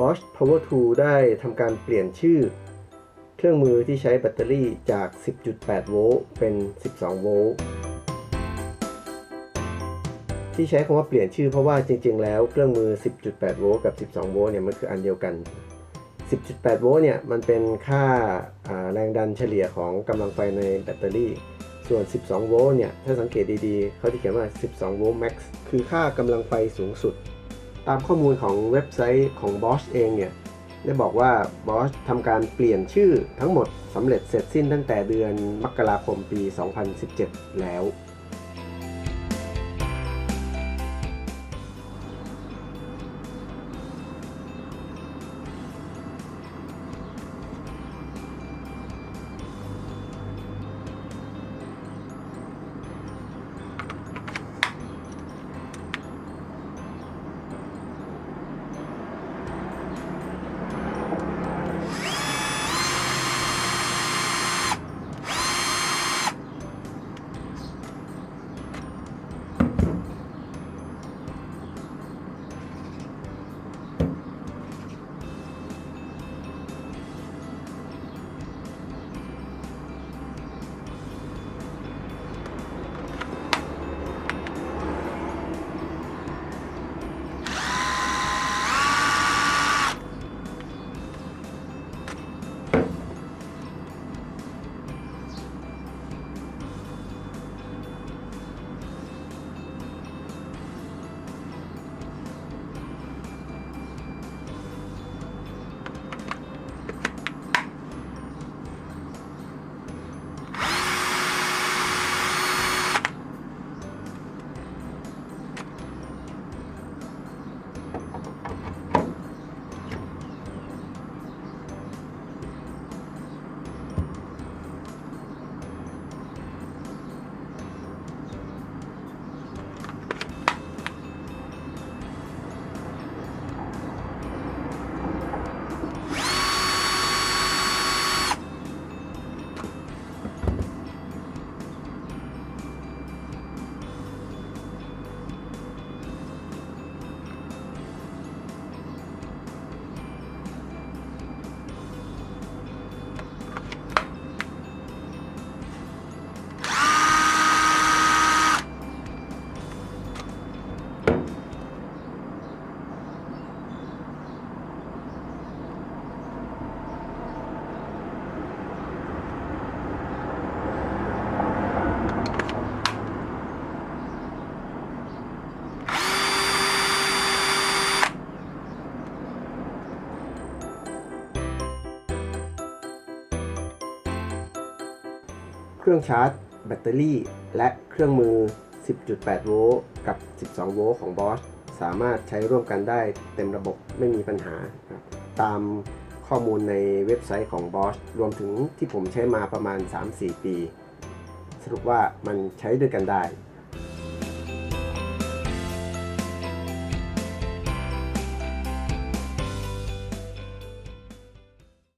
Bosch Power Tool ได้ทำการเปลี่ยนชื่อ เครื่องมือที่ใช้แบตเตอรี่จาก 10.8 โวลต์เป็น 12 โวลต์ที่ใช้คำว่าเปลี่ยนชื่อเพราะว่าจริง ๆ แล้วเครื่องมือ 10.8 โวลต์กับ 12 โวลต์เนี่ยมันคืออันเดียวกัน 10.8 โวลต์เนี่ยมันเป็นค่าาแรงดันเฉลี่ยของกำลังไฟในแบตเตอรี่ ส่วน 12 โวลต์เนี่ยถ้าสังเกตดีๆ เขาจะเขียนว่า 12 โวลต์ max คือค่ากำลังไฟสูงสุดามข้อมูลของเว็บไซต์ของ Bosch เองเนี่ยได้บอกว่า Bosch ทำการเปลี่ยนชื่อทั้งหมดสำเร็จเสร็จสิ้นตั้งแต่เดือนมกราคมปี 2017 แล้ว เครื่องชาร์จ แบตเตอรี่ และเครื่องมือ 10.8 โวลต์กับ 12 โวลต์ของ Bosch สามารถใช้ร่วมกันได้เต็มระบบไม่มีปัญหาครับตามข้อมูลในเว็บไซต์ของ Bosch รวมถึงที่ผมใช้มาประมาณ 3-4 ปี สรุปว่ามันใช้ด้วยกันได้